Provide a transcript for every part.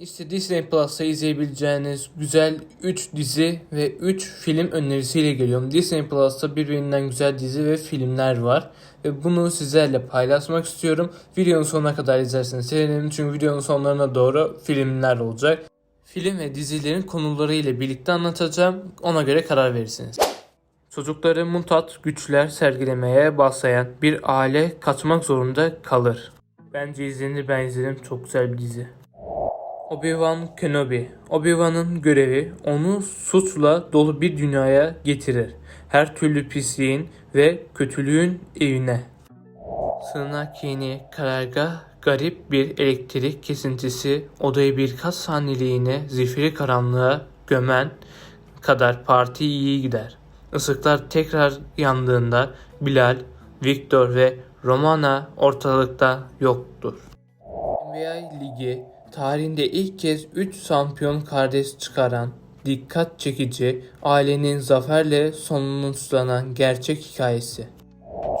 İşte Disney Plus'ta izleyebileceğiniz güzel 3 dizi ve 3 film önerisiyle geliyorum. Disney Plus'ta birbirinden güzel dizi ve filmler var. Ve bunu sizlerle paylaşmak istiyorum. Videonun sonuna kadar izlerseniz sevinirim. Çünkü videonun sonlarına doğru filmler olacak. Film ve dizilerin konuları ile birlikte anlatacağım. Ona göre karar verirsiniz. Çocukları mutat güçler sergilemeye başlayan bir aile kaçmak zorunda kalır. Bence izlenir ben izledim. Çok güzel bir dizi. Obi-Wan Kenobi. Obi-Wan'ın görevi onu suçla dolu bir dünyaya getirir. Her türlü pisliğin ve kötülüğün evine. Sığınak yeni karargah garip bir elektrik kesintisi odayı birkaç saniyeliğine zifiri karanlığa gömen kadar parti iyi gider. Isıklar tekrar yandığında Bilal, Victor ve Romana ortalıkta yoktur. NBA Ligi tarihinde ilk kez 3 şampiyon kardeş çıkaran dikkat çekici ailenin zaferle sonuçlanan gerçek hikayesi.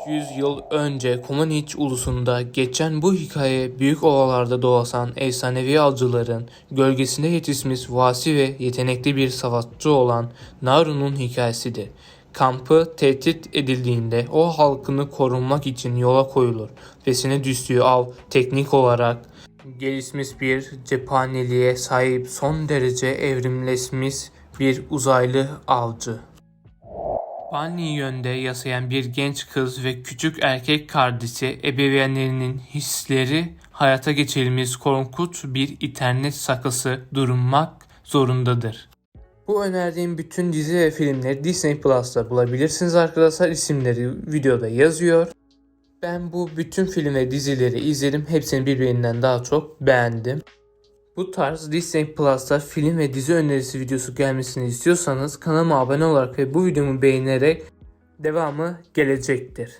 100 yıl önce Komaniç ulusunda geçen bu hikaye büyük ovalarda dolaşan efsanevi avcıların gölgesinde yetişmiş vasi ve yetenekli bir savaşçı olan Naru'nun hikayesidir. Kampı tehdit edildiğinde o halkını korunmak için yola koyulur. Pesine düştüğü av teknik olarak gelişmiş bir cephaneliğe sahip son derece evrimleşmiş bir uzaylı avcı. Bani yönde yasayan bir genç kız ve küçük erkek kardeşi ebeveynlerinin hisleri hayata geçirilmiş korkunç bir internet sakası durmak zorundadır. Bu önerdiğim bütün dizi ve filmleri Disney Plus'ta bulabilirsiniz arkadaşlar. İsimleri videoda yazıyor. Ben bu bütün film ve dizileri izledim. Hepsini birbirinden daha çok beğendim. Bu tarz Disney Plus'ta film ve dizi önerisi videosu gelmesini istiyorsanız kanalıma abone olarak ve bu videomu beğenerek devamı gelecektir.